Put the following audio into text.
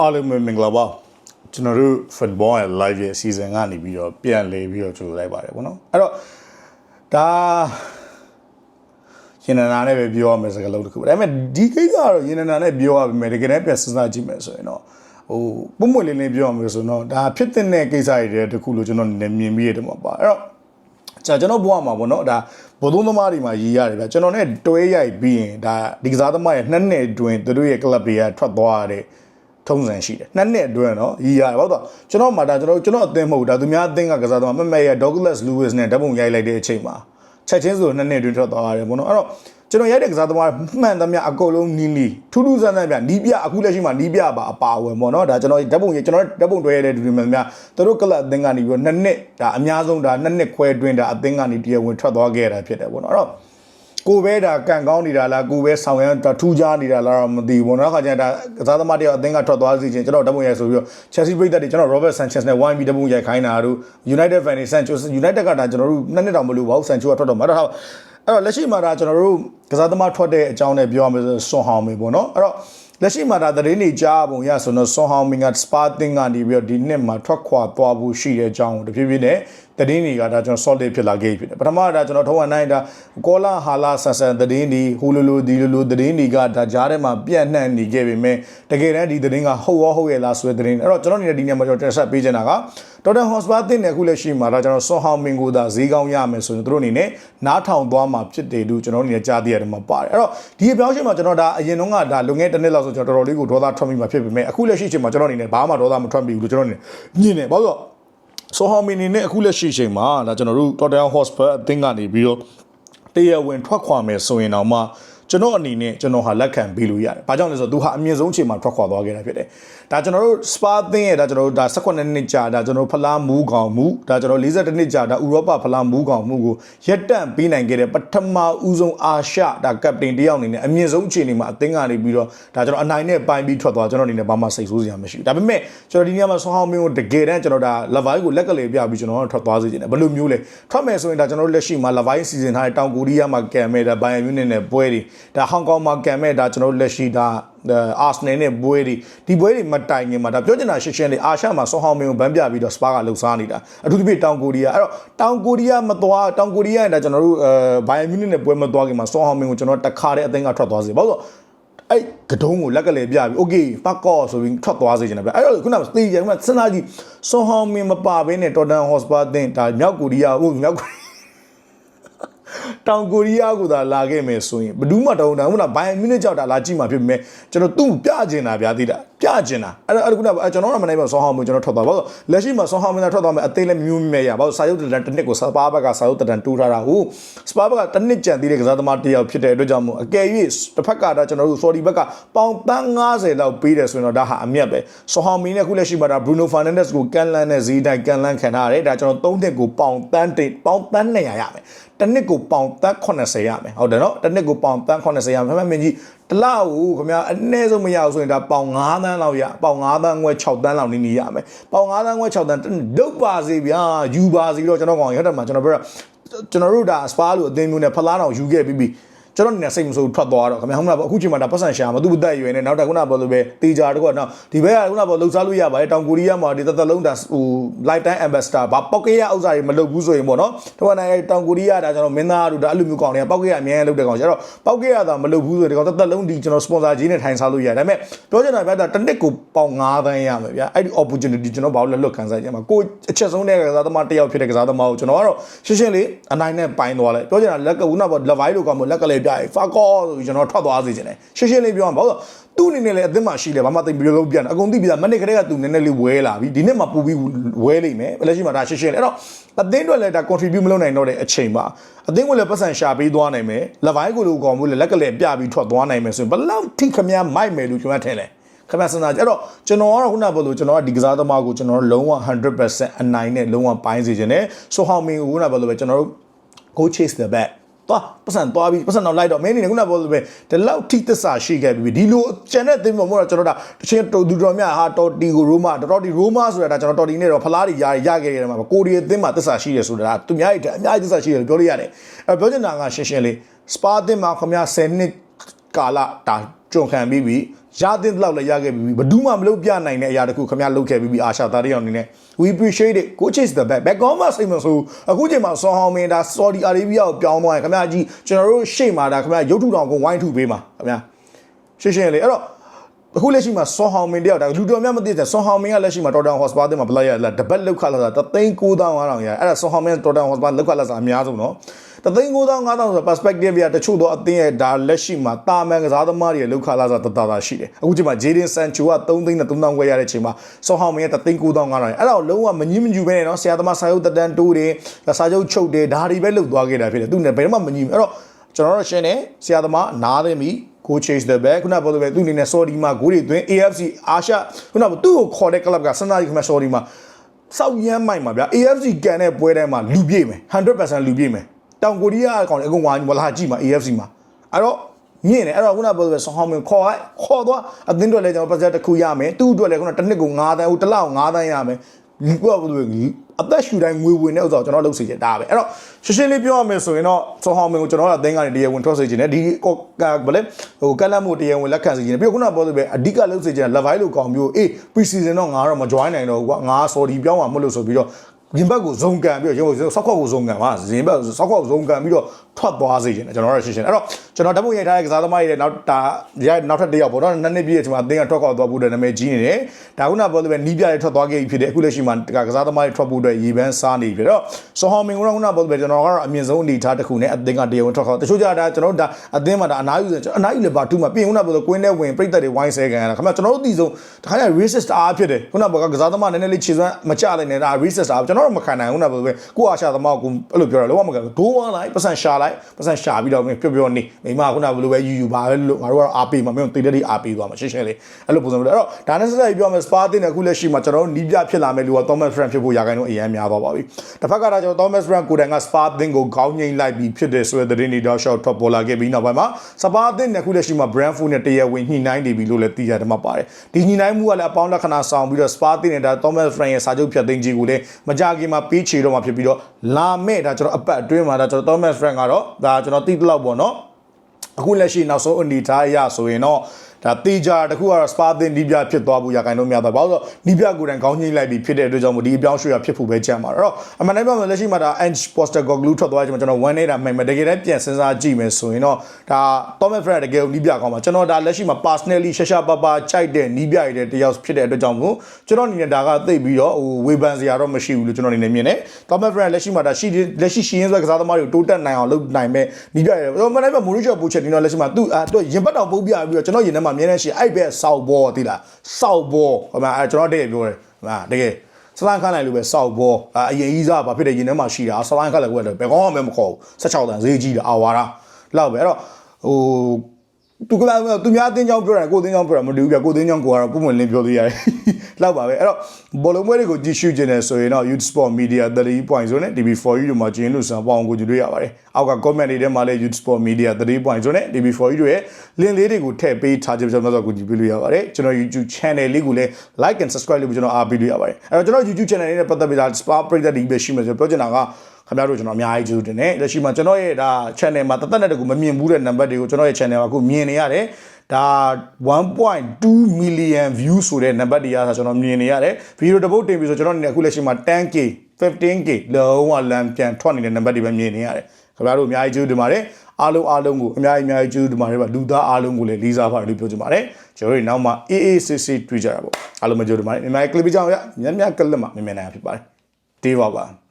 အားလုံးပဲမင်္ဂလာပါကျွန်တော်တို့ football ရဲ့ live ရဲ့ season ကနေပြီးတော့ပြန်လဲပြီးတော့ကြိုလိုက်ပါတယ်ဗောနော်အဲ့တော့ဒါရင်နနာနဲ့ပဲပြောရမယ်စကားလုံးတစ်ခုဒါပေမဲ့ဒီကိစ္စကတော့ရင်နနာနဲ့ပြောရပါမယ်တကယ်တမ်းပြန်စဉ်းစားကြည့်မယ်ဆိုရင်တော့ဟိုပုံမှန်လေးလေးပြောရမယ်ဆိုတော့ဒါဖြစ်တဲ့ကိစ္စတွေတခုလို့ကျွန်တော်နည်းမြင်ပြီးရတယ်မှာပါအဲ့တော့ကျွန်တော်ကျွန်တော်ဘဝမှာပေါ့နော်ဒါဘုံသုံးသမားတွေမှာရည်ရတယ်ဗျကျွန်တော် ਨੇ တွဲရိုက်ပြီးရင်ဒါဒီကစားသမားရဲ့နှစ်နှစ်အတွင်းသူတို့ရဲ့ club တွေကထွက်သွားရတဲ့ ထုံးစံရှိတယ်နှစ်နှစ်အတွင်းနော်ရည်ရတယ်ဘာလို့လဲကျွန်တော်မှဒါကျွန်တော်ကျွန်တော်အသင်းမဟုတ်ဘူးဒါသူများအသင်းကကစားသမားမမရဲ့ Douglas Lewis နဲ့ဓာတ်ပုံရိုက်လိုက်တဲ့အချိန်မှာချက်ချင်းဆိုနှစ်နှစ်အတွင်းထွက်သွားရတယ်ပေါ့နော်အဲ့တော့ကျွန်တော်ရိုက်တဲ့ကစားသမားမှန်သမျှအကုန်လုံးနီးနီးထူးထူးဆန်းဆန်းပြနီးပြအခုလက်ရှိမှာနီးပြပါအပါဝင်ပေါ့နော်ဒါကျွန်တော်ဓာတ်ပုံကျွန်တော်ဓာတ်ပုံတွဲရတဲ့လူတွေမှန်သမျှသူတို့ကလပ်အသင်းကနေပြီးတော့နှစ်နှစ်ဒါအများဆုံးဒါနှစ်နှစ်ခွဲအတွင်းဒါအသင်းကနေတရားဝင်ထွက်သွားခဲ့တာဖြစ်တယ်ပေါ့နော်အဲ့တော့ ကိုပဲဒါကန်ကောင်းနေတာလားကိုပဲဆောင်ရမ်းထူးခြားနေတာလားတော့မသိဘူးပေါ့နော်ခါကျရင်ဒါကစားသမားတယောက်အသင်းကထွက်သွားစီခြင်းကျွန်တော်ဓာတ်ပုံရိုက်ဆိုပြီးတော့ Chelsea ပြည်သက်တွေကျွန်တော် Robert Sanchez နဲ့ YB ဓာတ်ပုံရိုက်ခိုင်းတာတို့ United fan တွေ Sanchez United ကဒါကျွန်တော်တို့နှစ်နှစ်တောင်မလို့ပါဘူး Sanchez ကထွက်တော့မှာအဲ့တော့အဲ့တော့လက်ရှိမှာဒါကျွန်တော်တို့ကစားသမားထွက်တဲ့အကြောင်းနဲ့ပြောရမယ်ဆိုဆွန်ဟောင်မေပေါ့နော်အဲ့တော့လက်ရှိမှာဒါသတင်းတွေကြားပုံရဆိုတော့ဆွန်ဟောင်မင်ကစပါတင်ကနေပြီးတော့ဒီနှစ်မှာထွက်ခွာသွားဖို့ရှိတဲ့အကြောင်းကိုတဖြည်းဖြည်းနဲ့ သတင်းတွေကဒါကျွန်တော် solid ဖြစ်လာခဲ့ဖြစ်တယ်ပထမဒါကျွန်တော်ထုံးဝနိုင်ဒါကောလာဟာလာဆန်ဆန်သတင်းတွေဟူလိုလိုဒီလိုလိုသတင်းတွေကဒါကြားထဲမှာပြန့်နှံ့နေခဲ့ပေမဲ့တကယ်တမ်းဒီသတင်းကဟုတ်ရောဟုတ်ရဲ့လားဆိုတဲ့သတင်းအဲ့တော့ကျွန်တော်နေတဲ့ဒီနေ့မှာကျွန်တော်တင်ဆက်ပေးချင်တာကဒေါက်တာဟော့စပါတင်တဲ့အခုလက်ရှိမှာဒါကျွန်တော်ဆွန်ဟောင်မင်ကိုသာဈေးကောင်းရမယ်ဆိုရင်တို့အနေနဲ့နားထောင်သွားမှာဖြစ်တယ်လို့ကျွန်တော်အနေနဲ့ကြားသိရတယ်မှာပါတယ်အဲ့တော့ဒီအပြောင်းအလဲမှာကျွန်တော်ဒါအရင်တုန်းကဒါလုံငယ်တစ်နှစ်လောက်ဆိုကျွန်တော်တော်တော်လေးကိုဒေါသထွက်မိမှာဖြစ်ပေမဲ့အခုလက်ရှိချိန်မှာကျွန်တော်အနေနဲ့ဘာမှဒေါသမထွက်မိဘူးလို့ကျွန်တော်အနေနဲ့ညင်နေဘာလို့ ဆိုဟောင်မင်နေနဲ့အခုလက်ရှိချိန်မှာဒါကျွန်တော်တို့ Tottenham Hotspur အသင်းကနေပြီးတော့တရားဝင်ထွက်ခွာမယ်ဆိုရင်တော့မှ ကျွန်တော်အနေနဲ့ကျွန်တော်ဟာလက်ခံပေးလို့ရတယ်။ဘာကြောင့်လဲဆိုတော့သူဟာအမြင့်ဆုံးချိန်မှာထွက်ခွာသွားခဲ့တာဖြစ်တယ်။ဒါကျွန်တော်တို့ Spa အသင်းရဲ့ဒါကျွန်တော်တို့ဒါ18နှစ်ကြာဒါကျွန်တော်တို့ဖလားမူးကောင်မှုဒါကျွန်တော်42နှစ်ကြာဒါဥရောပဖလားမူးကောင်မှုကိုရက်တန့်ပေးနိုင်ခဲ့တဲ့ပထမဦးဆုံးအာရှဒါကပတိန်တယောက်အနေနဲ့အမြင့်ဆုံးချိန်မှာအသင်းကနေပြီးတော့ဒါကျွန်တော်အနိုင်နဲ့ပိုင်းပြီးထွက်သွားကျွန်တော်အနေနဲ့ဘာမှစိတ်ဆိုးစရာမရှိဘူး။ဒါပေမဲ့ကျွန်တော်ဒီနေ့မှာဆွန်ဟောင်းမင်းကိုတကယ်တမ်းကျွန်တော်ဒါ Levi ကိုလက်ကလေးပြပြီးကျွန်တော်ထွက်သွားစေချင်တယ်။ဘယ်လိုမျိုးလဲ။ထွက်မယ်ဆိုရင်ဒါကျွန်တော်တို့လက်ရှိမှာ Levi စီစဉ်ထားတဲ့တောင်ကိုရီးယားမှာကံမဲ့ဒါဘိုင်ယန်မြူးနစ်နဲ့ပွဲတွေဒါဟောင်ကောင်မှာကံမဲ့ဒါကျွန်တော်တို့လက်ရှိဒါအာဆနယ်နဲ့ပွဲတွေဒီပွဲတွေမတိုင်ခင်မှာဒါပြောချင်တာရှင်းရှင်းလေးအာရှမှာဆွန်ဟောင်မင်းကိုဗန်းပြပြီးတော့စပါကလှုပ်ရှားနေတာအထူးသဖြင့်တောင်ကိုရီးယားအဲ့တော့တောင်ကိုရီးယားမသွားတောင်ကိုရီးယားရဲ့ဒါကျွန်တော်တို့အဲဘိုင်ယန်မြူးနစ်နဲ့ပွဲမသွားခင်မှာဆွန်ဟောင်မင်းကိုကျွန်တော်တခါတည်းအသိန်းကထွက်သွားစေဘာလို့အဲ့ကတုံးကိုလက်ကလေးပြပြီး okay fuck off ဆိုပြီးထွက်သွားစေချင်တယ်ဗျအဲ့တော့ခုနကသေချင်ကစဉ်းစားကြည့်ဆွန်ဟောင်မင်းမပါဘဲနဲ့တော်တန်ဟော့စပါတင်ဒါမြောက်ကိုရီးယားဟိုမြောက်ကိုရီး တောင်ကိုရီးယားကိုသာလာခဲ့မယ်ဆိုရင်ဘယ်သူမှတောင်းတခုနဘိုင်မိနစ်ကြောက်တာလာကြည့်မှာဖြစ်ပေမဲ့ကျွန်တော်သူ့ပြကျင်တာဗျာသိတာပြကျင်တာအဲ့အဲ့ခုနကျွန်တော်ကမနိုင်ပါဆောင်းဟောင်းမျိုးကျွန်တော်ထွက်သွားပါတော့လက်ရှိမှာဆောင်းဟောင်းမျိုးထွက်သွားမယ်အသေးလည်းမျိုးမြဲရပါတော့စာရုပ်တန်တစ်နှစ်ကိုစပါးဘက်ကစာရုပ်တန်တူးထားတာဟုတ်စပါးဘက်ကတစ်နှစ်ကြံသေးတဲ့ကစားသမားတစ်ယောက်ဖြစ်တဲ့အတွက်ကြောင့်မို့အကယ်၍တစ်ဖက်ကဒါကျွန်တော်တို့ sorry ဘက်ကပေါင်တန်း90လောက်ပေးတယ်ဆိုရင်တော့ဒါဟာအမြတ်ပဲဆောင်းဟောင်းမင်းနဲ့ခုလက်ရှိမှာဒါ Bruno Fernandes ကိုကန်လန်းနဲ့ဇီးတိုင်းကန်လန်းခံထားရတယ်ဒါကျွန်တော်၃နှစ်ကိုပေါင်တန်းတိပေါင်တန်း200ရမယ်တစ်နှစ်ကိုပေါင်တန်း80ရမယ်ဟုတ်တယ်နော်တစ်နှစ်ကိုပေါင်တန်း80ရမယ်ဖမမင်းကြီးတလောက်ကိုခင်ဗျာအနည်းဆုံးမရအောင်ဆိုရင်ဒါပေါင်9တန်းလောက်ရပေါင်9တန်းငွဲ6တန်းလောက်နေနေရမယ်ပေါင်9တန်းငွဲ6တန်းဒုတ်ပါစေဗျာယူပါစေတော့ကျွန်တော်ကောင်ရတဲ့မှာကျွန်တော်ပြောကျွန်တော်တို့ဒါစပါလို့အသင်းမျိုးနဲ့ဖလားတောင်ယူခဲ့ပြီးပြီ ကျွန်တော်နေစိတ်မဆိုးထွက်သွားတော့ခင်ဗျာဟုတ်လားအခုချိန်မှာဒါပတ်စံရှာမသူ့အသက်အရွယ်နဲ့နောက်တစ်ခုနပေါ်လို့ပဲတေချာတကွနော်ဒီဘက်ကခုနပေါ်လှုပ်ရှားလို့ရပါတယ်တောင်ကိုရီးယားမှာဒီသက်သက်လုံးဒါဟို lifetime ambassador ဘာပောက်ကရဥစ္စာတွေမလုပ်ဘူးဆိုရင်ပေါ့နော်တော့နိုင်တောင်ကိုရီးယားဒါကျွန်တော်မင်းသားတို့ဒါအဲ့လိုမျိုးကောင်းတွေကပောက်ကရအများကြီးလုပ်တဲ့ကောင်ကျတော့ပောက်ကရသာမလုပ်ဘူးဆိုရင်ဒီကောင်သက်သက်လုံးဒီကျွန်တော် sponsor ကြီးနဲ့ထိုင်စားလို့ရတယ်ဒါပေမဲ့ပြောချင်တာဗျာဒါတစ်နှစ်ကိုပေါင်9သန်းရမယ်ဗျာအဲ့ဒီ opportunity ကျွန်တော်ဘာလို့လက်လွတ်ခံစားကြမှာကိုအချက်ဆုံးတဲ့ကစားသမားတစ်ယောက်ဖြစ်တဲ့ကစားသမားကိုကျွန်တော်ကတော့ရှင်းရှင်းလေးအနိုင်နဲ့ပိုင်းသွားလိုက်ပြောချင်တာလက်ကဦးနာပေါ် level လို့ကောင်းမလက်ကလေးပြရဲ fuck off ဆိုပြီးကျွန်တော်ထွက်သွားစေချင်တယ်ရှင်းရှင်းလေးပြောရမှာဘာလို့သူ့အနေနဲ့လည်းအသင်းမှာရှိတယ်ဘာမှသိပြီးလုံးပြန်အကုန်သိပြီးသားမနစ်ကလေးကသူနည်းနည်းလေးဝဲလာပြီဒီနှစ်မှာပူပြီးဝဲလိမ့်မယ်လက်ရှိမှာဒါရှင်းရှင်းလေးအဲ့တော့အသင်းတွေလည်းဒါ contribute မလုပ်နိုင်တော့တဲ့အချိန်မှာအသင်းကလည်းပတ်စံရှာပေးသွားနိုင်မယ်လက်ဝိုင်းကိုလိုကောင်မို့လည်းလက်ကလေးပြပြီးထွက်သွားနိုင်မယ်ဆိုရင်ဘယ်လောက်ထိခမည်းမိုက်မယ်လို့ကျွန်တော်ထင်လဲခင်ဗျာစဉ်းစားကြအဲ့တော့ကျွန်တော်ကတော့ခုနကပြောလို့ကျွန်တော်ကဒီကစားသမားကိုကျွန်တော်လုံးဝ100%အနိုင်နဲ့လုံးဝပိုင်းစေခြင်းနဲ့ဆိုဟောင်းမင်းကိုခုနကပြောလို့ပဲကျွန်တော်တို့ go chase the bat သွားပတ်စံသွားပြီးပတ်စံတော့လိုက်တော့မင်းနေခုနပြောလို့ပဲဒီလောက်ထိသစ္စာရှိခဲ့ပြီဒီလိုကျန်တဲ့သင်းပေါ်မှာကျွန်တော်တို့တချင်းတူတူတော်များဟာတော်တီကိုရိုမာတော်တီရိုမာဆိုတာဒါကျွန်တော်တော်တီနဲ့တော့ဖလားတွေရရခဲ့ရတယ်မှာကိုရီးယားသင်းမှာသစ္စာရှိတယ်ဆိုတာသူများတွေအများကြီးသစ္စာရှိတယ်လို့ပြောလို့ရတယ်အဲပြောချင်တာကရှင်းရှင်းလေးစပါသင်းမှာခင်ဗျာ10နှစ်ကာလတာကြုံခံပြီးပြီ ရတဲ့လောက်လည်းရခဲ့ပြီဘယ်သူမှမလုပ်ပြနိုင်တဲ့အရာတခုခင်ဗျားလုပ်ခဲ့ပြီးပြီအာရှသားတယောက်အနေနဲ့ we appreciate it go chase the back back on မှာစိတ်မဆိုးအခုချိန်မှာဆောင်းဟောင်းမင်းဒါ Saudi Arabia ကိုပြောင်းသွားရင်ခင်ဗျားကြီးကျွန်တော်တို့ရှေ့မှာဒါခင်ဗျားရုပ်ထုတောင်ကိုဝိုင်းထုပေးမှာခင်ဗျာရှင်းရှင်းလေးအဲ့တော့အခုလက်ရှိမှာဆွန်ဟောင်မင်တယောက်ဒါလူတော်များမသိတဲ့ဆွန်ဟောင်မင်ကလက်ရှိမှာတော်တန်ဟော့စပါတဲ့မှာဘလိုက်ရလာတပတ်လောက်ခလာတာတသိန်း9500ရအဲ့ဒါဆွန်ဟောင်မင်တော်တန်ဟော့စပါလောက်ခလာတာအများဆုံးနော် တသိန်း9500ဆို perspective ပြတချို့တော့အသင်းရဲ့ဒါလက်ရှိမှာတာမန်ကစားသမားတွေရဲ့လောက်ခလာတာတတတာရှိတယ်အခုချိန်မှာ Jadon Sancho က3သိန်းနဲ့3000ခွဲရတဲ့ချိန်မှာဆွန်ဟောင်မင်ကတသိန်း9500ရအဲ့ဒါကိုလုံးဝမငင်းမညူပဲနဲ့နော်ဆရာသမားစာရုပ်တတန်တိုးတယ်စာချုပ်ချုပ်တယ်ဒါတွေပဲလုပ်သွားခဲ့တာဖြစ်တယ်သူနဲ့ဘယ်တော့မှမငင်းအဲ့တော့ကျွန်တော်တို့ရှင်းတယ်ဆရာသမားနားသိပြီ go chase the bag ခုနပြောလို့ပဲသူအနေနဲ့ Saudi မှာဂိုးတွေသွင်း AFC အာရှခုနကသူ့ကိုခေါ်တဲ့ club ကစန္ဒာကြီးခမ Saudi မှာစောက်ရမ်းမိုက်မှာဗျာ AFC ကန်တဲ့ပွဲတိုင်းမှာလူပြည့်မယ်100%လူပြည့်မယ် တောင်ကိုရီးယားအကောင်အကုန်ဝါဝလာကြည့်မှာ AFC မှာအဲ့တော့မြင့်တယ်အဲ့တော့ခုနပြောလို့ပဲဆောင်းဟောင်းမင်းခေါ်လိုက်ခေါ်သွားအသင်းတွေလည်းကျွန်တော်ပတ်သက်တစ်ခုရမယ်သူ့အတွက်လည်းခုနတစ်နှစ်ကို9တန်းဟိုတစ်လောက်9တန်းရမယ်ဒီကွာဘယ်လိုလဲအသက်ရှူတိုင်းငွေဝင်တဲ့ဥစ္စာကိုကျွန်တော်လုပ်စေချင်တာပဲအဲ့တော့ရှင်းရှင်းလေးပြောရမယ်ဆိုရင်တော့ဆောင်းဟောင်းမင်းကိုကျွန်တော်ကအသင်းကနေတရားဝင်ထွက်စေချင်တယ်ဒီကဘယ်လဲဟိုကလတ်မှုတရားဝင်လက်ခံစေချင်တယ်ပြီးတော့ခုနပြောလို့ပဲအဓိကလုပ်စေချင်တာ level လို့ကောင်းမျိုးအေး pre-season တော့ငါတော့မ join နိုင်တော့ဘူးကွာငါ sorry ပြောင်းမှာမဟုတ်လို့ဆိုပြီးတော့ ရင်ဘက်ကိုဇုံကန်ပြီးတော့ဆောက်ခွက်ကိုဇုံကန်ပါဇင်ဘက်ဆောက်ခွက်ကိုဇုံကန်ပြီးတော့ ထွက်သွားစေချင်တယ်ကျွန်တော်တို့ရှင်းရှင်းအဲ့တော့ကျွန်တော်ဓာတ်ပုံရိုက်ထားတဲ့ကစားသမားတွေရဲ့နောက်ဒါရနောက်ထပ်တစ်ယောက်ပေါ့နော်နှစ်နှစ်ပြည့်ချိန်မှာအသင်းကထွက်ခွက်သွားဖို့အတွက်နာမည်ကြီးနေတယ်ဒါခုနပြောလို့ပဲနီးပြတွေထွက်သွားခဲ့ပြီဖြစ်တယ်အခုလက်ရှိမှာကစားသမားတွေထွက်ဖို့အတွက်ရေပန်းစားနေပြီတော့ဆောဟော်မင်ကခုနကပြောလို့ပဲကျွန်တော်ကတော့အမြင့်ဆုံးအနေထားတစ်ခုနဲ့အသင်းကတရားဝင်ထွက်ခွက်တချို့ကြတာကျွန်တော်တို့ဒါအသင်းမှာဒါအနားယူစအနားယူလည်းပါတူမှာပြင်ခုနပြောလို့ကွင်းထဲဝင်ပြိတ္တတွေဝိုင်းဆဲခံရတာခင်ဗျကျွန်တော်တို့ဒီဆုံးတခါကျ racist အားဖြစ်တယ်ခုနကကစားသမားနည်းနည်းလေးခြေစွမ်းမချနိုင်နေတာ racist အားကျွန်တော်တို့မခံနိုင်ဘူးခုနပြောလို့ပဲကိုအာရှသမားကိုအဲ့လိုပြောတာလုံးဝမခံဘူးဒိုးဝမ်းလိုက်ပတ်စံရှာလိုက်ပတ်စံရှာပြီးတော့ပျော့ပျော့နေမိမခုနဘယ်လိုပဲယူယူပါပဲလို့ငါတို့ကတော့အားပေးမှာမင်းတို့တိတ်တိတ်အားပေးသွားမှာရှင်းရှင်းလေးအဲ့လိုပုံစံမျိုးအဲ့တော့ဒါနဲ့ဆက်ဆက်ပြောမယ်စပါတင်တဲ့အခုလက်ရှိမှာကျွန်တော်တို့နီးပြဖြစ်လာမယ်လို့က Thomas Frank ဖြစ်ဖို့ရာခိုင်နှုန်းအရင်များသွားပါပြီတစ်ဖက်ကကျွန်တော် Thomas Frank ကိုယ်တိုင်ကစပါတင်ကိုခေါင်းငိမ့်လိုက်ပြီးဖြစ်တယ်ဆိုတဲ့သတင်းတွေတော့ short ထွက်ပေါ်လာခဲ့ပြီးနောက်ပိုင်းမှာစပါတင်တဲ့အခုလက်ရှိမှာ Brentford နဲ့တရားဝင်ညှိနှိုင်းနေပြီလို့လည်းသိရတယ်မှာပါတယ်ဒီညှိနှိုင်းမှုကလည်းအပေါင်းလက္ခဏာဆောင်ပြီးတော့ spa တင်တဲ့ဒါ Thomas Frank ရဲ့စာချုပ်ဖြတ်သိမ်းခြင်းကိုလည်းမကြခင်မှာပေးချေတော့မှာဖြစ်ပြီးတော့လာမဲ့ဒါကျွန်တော်အပတ်အတွင်းမှာဒါကျွန်တော် Thomas Frank ကတော့ဒါကျွန်တော်သိတလောက်ပေါ့နော်အခုလက်ရှိနောက်ဆုံးအနေထားအရဆိုရင်တော့ ဒါတေဂျာတခုကတော့ spa တင်ဒီပြဖြစ်သွားဖို့ရခိုင်လို့များတော့ဘာလို့လဲဆိုတော့ဒီပြကိုယ်တိုင်ခေါင်းညှိလိုက်ပြီးဖြစ်တဲ့အတွက်ကြောင့်မို့ဒီအပြောင်းရွှေ့ရဖြစ်ဖို့ပဲကြံပါတော့အမှန်တိုင်းပြောမယ်လက်ရှိမှာဒါ Ange Postecoglou ထွက်သွားချိန်မှာကျွန်တော်1နေတာမှန်မယ်တကယ်တမ်းပြန်စဉ်းစားကြည့်မယ်ဆိုရင်တော့ဒါ Thomas Frank တကယ်ကိုနီးပြကောင်းပါကျွန်တော်ဒါလက်ရှိမှာ personally ရှာရှာပါပါကြိုက်တဲ့နီးပြရတဲ့တယောက်ဖြစ်တဲ့အတွက်ကြောင့်မို့ကျွန်တော်အနေနဲ့ဒါကသိပြီးတော့ဟိုဝေဖန်စရာတော့မရှိဘူးလို့ကျွန်တော်အနေနဲ့မြင်တယ် Thomas Frank လက်ရှိမှာဒါရှိလက်ရှိရှိရင်းဆွဲကစားသမားတွေကိုတိုးတက်နိုင်အောင်လုပ်နိုင်မဲ့နီးပြရတယ်ကျွန်တော်မနိုင်မှာမိုရီချောပူချက်ဒီတော့လက်ရှိမှာသူ့အဲ့ရင်ပတ်တော်ပုတ်ပြပြီးတော့ကျွန်တော်ရင်ထဲမှာအမြဲတမ်းရှိအဲ့ဘက်စောက်ဘောတိလားစောက်ဘောဟိုမှာအဲ့ကျွန်တော်တကယ်ပြောတယ်ဟိုမှာတကယ်စလိုင်းခန့်လိုက်လို့ပဲစောက်ဘောအရင်ကြီးစားဘာဖြစ်တယ်ရင်ထဲမှာရှိတာစလိုင်းခန့်လိုက်ကိုလည်းဘယ်ကောင်းမှမခေါ်ဘူး16တန်ဈေးကြီးတာအာဝါရာလောက်ပဲအဲ့တော့ဟို သူကလည်းသူများအတင်းကြောင်းပြောတယ်ကိုအတင်းကြောင်းပြောတာမတူဘူးပြကိုအတင်းကြောင်းကိုကတော့ပုံမှန်လင်းပြောသေးရတယ်လောက်ပါပဲအဲ့တော့ဘောလုံးပွဲတွေကိုကြည့်ရှုခြင်းနဲ့ဆိုရင်တော့ Youth Sport Media 3.0နဲ့ DB4U တို့မှာကျင်းလို့ဆန်ပေါအောင်ကိုကြည့်လို့ရပါတယ်အောက်က comment တွေထဲမှာလည်း Youth Sport Media 3.0နဲ့ DB4U တို့ရဲ့ link လေးတွေကိုထည့်ပေးထားခြင်းကျွန်တော်တို့ကိုကြည့်ပေးလို့ရပါတယ်ကျွန်တော် YouTube channel လေးကိုလည်း like and subscribe လုပ်ပြီးကျွန်တော်အားပေးလို့ရပါတယ်အဲ့တော့ကျွန်တော် YouTube channel လေးနဲ့ပတ်သက်ပြီးဒါ Spa ပရိသတ်တွေပဲရှိမယ်ဆိုပြောချင်တာက ခင်ဗျားတို့ကျွန်တော်အများကြီးကျေးဇူးတင်တယ်လက်ရှိမှာကျွန်တော်ရဲ့ဒါ channel မှာတသက်နဲ့တကူမမြင်ဘူးတဲ့ number တွေကိုကျွန်တော်ရဲ့ channel မှာအခုမြင်နေရတယ်ဒါ1.2 million view ဆိုတဲ့ number တွေအားကျွန်တော်မြင်နေရတယ်ဗီဒီယိုတစ်ပုတ်တင်ပြီးဆိုကျွန်တော်အနေနဲ့အခုလက်ရှိမှာ 10k 15k လုံးဝလမ်းပြန်ထွက်နေတဲ့ number တွေပဲမြင်နေရတယ်ခင်ဗျားတို့အများကြီးကျေးဇူးတင်ပါတယ်အားလုံးအားလုံးကိုအများကြီးအများကြီးကျေးဇူးတင်ပါတယ်ဗျလူသားအားလုံးကိုလည်းလေးစားပါတယ်လို့ပြောချင်ပါတယ်ကျွန်တော်တို့နောက်မှာအေးအေးဆေးဆေးတွေ့ကြတာပေါ့အားလုံးမကျေးဇူးတင်ပါတယ်မြန်မာ clip ကြောင့်ရမြန်မြန်ကလစ်မှာမြန်မြန်နိုင်ဖြစ်ပါတယ်တေးပါပါ